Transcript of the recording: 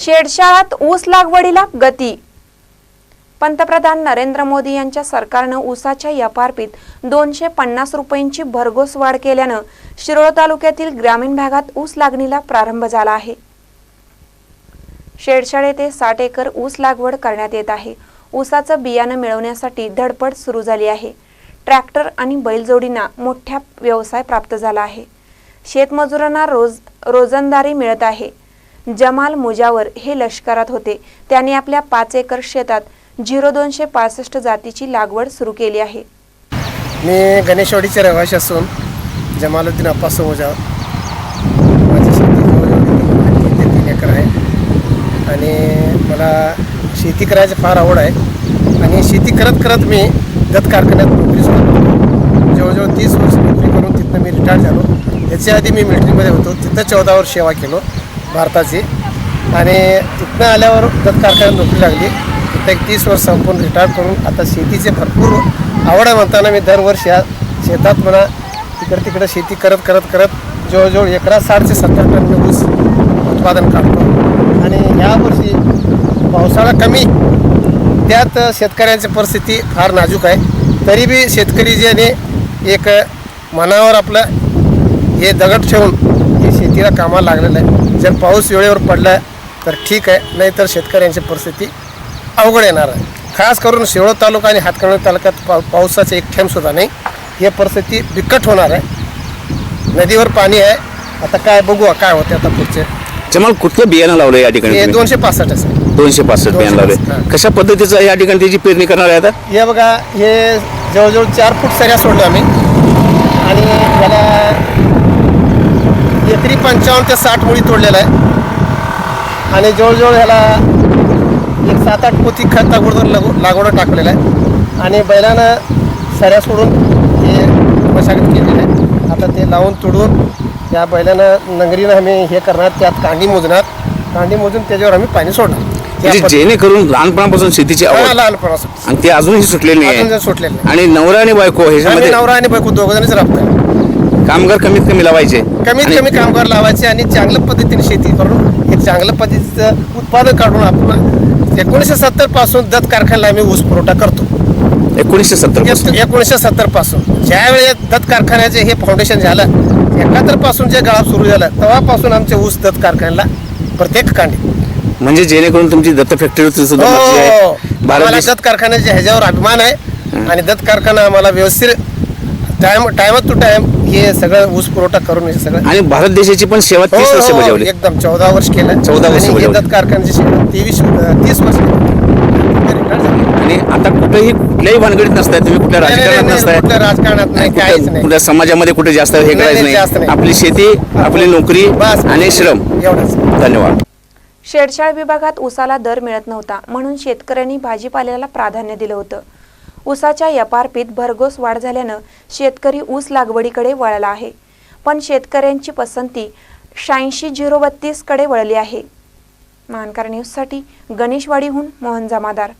शेडशाळात ऊस लागवडीला गती. पंतप्रधान नरेंद्र मोदी यांच्या सरकारनं ऊसाच्या यपार्पीत दोनशे पन्नास रुपयांची भरघोस वाढ केल्यानं शिरोळ तालुक्यातील ग्रामीण भागात ऊस लागणीला प्रारंभ झाला आहे. शेडशाळ येथे साठ एकर ऊस लागवड करण्यात येत आहे. ऊसाचं बियाणं मिळवण्यासाठी धडपड सुरू झाली आहे. ट्रॅक्टर आणि बैलजोडींना मोठ्या व्यवसाय प्राप्त झाला आहे. शेतमजुरांना रोज रोजंदारी मिळत आहे. जमाल मुजावर हे लष्करात होते. त्यांनी आपल्या पाच एकर शेतात झिरो दोनशे पासष्ट जातीची लागवड सुरू केली आहे. मी गणेशवाडीचे रहिवासी असून जमालुद्दीन अप्पा समोजा. माझी शेती तीन एकर आहे. आणि मला शेती करायची फार आवड आहे. आणि शेती करत करत मी दत्त कारखान्यात नोकरी सुरू जवळजवळ तीस वर्ष नोकरी करून तिथनं मी रिटायर झालो. याच्या आधी मी मिलिटरीमध्ये होतो. तिथं चौदा वर्ष सेवा केलो. भारताची. आणि तिथनं आल्यावर दत्त कारखान्यात नोकरी लागली तिथं एक तीस वर्ष संपूर्ण रिटायर करून आता शेतीचे भरपूर आवड आहे म्हणताना मी दरवर्षी या शेतात म्हणा तिकडे तिकडं शेती करत करत करत जवळजवळ एकरा साठशे सत्तर टन मी ऊस उत्पादन काढतो. आणि यावर्षी पावसाळा कमी त्यात शेतकऱ्यांची परिस्थिती फार नाजूक आहे. तरी बी शेतकरी ज्याने एक मनावर आपलं हे दगड ठेवून हे शेतीला कामाला लागलेलं आहे. जर पाऊस वेळेवर पडला तर ठीक आहे नाहीतर शेतकऱ्यांची परिस्थिती अवघड येणार आहे. खास करून शेवळ तालुका आणि हातकणंगले तालुक्यात पाव पावसाचा एक थेंबसुद्धा नाही. ही परिस्थिती बिकट होणार आहे. नदीवर पाणी आहे. आता काय बघू काय होते आता पुढचे. जमाल कुठलं बियाणं लावलं या ठिकाणी हे तुम्ही? दोनशे पासष्ट आहे. दोनशे पासष्ट बियाणं लावले. कशा पद्धतीचं या ठिकाणी त्याची पेरणी करणार आहे आता? हे बघा हे जवळजवळ चार फूट सऱ्या सोडलो आम्ही. आणि याला एकरी पंचावन्न ते साठ मुळी तोडलेला आहे. आणि जवळजवळ ह्याला एक सात आठ पोती खत अगोदर लागू लागवड टाकलेलं आहे. आणि बैलानं सऱ्या सोडून हे मशागत केलेली आहे. आता ते लावून तोडून या बैलानं नंगरीनं आम्ही हे करणार त्यात कांडी मोजणार. कांडी मोजून त्याच्यावर आम्ही पाणी सोडणार. त्या म्हणजे जेणेकरून लहानपणापासून शेतीची आवड. लहानपणापासून. आणि ती अजूनही सुटलेली अजून नाही सुटलेलं नाही. आणि नवरा आणि बायको ह्याच्यामध्ये नवरा आणि बायको दोघ जणच राबतात. कामगार कमीत कमी लावायचे. कमीत आणि कमी कामगार लावायचे आणि चांगल्या पद्धतीने शेती करून एक चांगल्या पद्धतीचं उत्पादन काढून आपण एकोणीसशे सत्तरपासून दत्त कारखान्याला आम्ही ऊस पुरवठा करतो. एकोणीसशे सत्तरपासून? एकोणीसशे सत्तरपासून. ज्यावेळी दत्त कारखान्याचे हे फाउंडेशन झालं एकाहत्तरपासून जे गाळा सुरू झालं तेव्हापासून आमचे ऊस दत्त कारखान्याला प्रत्येक कांडी म्हणजे जेणेकरून तुमची दत्त फॅक्टरी सुद्धा हो, बसली आहे. हो. भारत आम्हाला देश दत्त कारखान्याच्या ह्याच्यावर अभिमान आहे. आणि दत्त कारखाना आम्हाला व्यवस्थित टाइम टायमात टू टाइम हे सगळं ऊस पुरवठा करून हे सगळं आणि भारत देशाची पण सेवा तीस हो, वर्ष हो, बजावली. एकदम. चौदा वर्ष केलं. 14 वर्ष आणि हे बजावली. कारखान्याची सेवा तेवीस तीस वर्ष. आणि आता कुठेही कुठल्याही भानगडीत नसताय तुम्ही कुठल्या नाही, नाही, राजकारणात नाही, नसताय. कुठल्या राजकारणात नाही काहीच नाही. कुठल्या समाजामध्ये कुठे जास्त हे करायचं नाही, जास्त नाही. नाही. आपली शेती आपली नोकरी बस. आणि श्रम. एवढंच. धन्यवाद. शेडशाळ विभागात ऊसाला दर मिळत नव्हता म्हणून शेतकऱ्यांनी भाजीपाल्याला प्राधान्य दिलं होतं. ऊसाच्या व्यापारपीत भरघोस वाढ झाल्यानं शेतकरी ऊस लागवडीकडे वळला आहे. पण शेतकऱ्यांची पसंती शहाऐंशी झिरो बत्तीसकडे वळली आहे. महानकार न्यूजसाठी गणेशवाडीहून मोहन जमादार.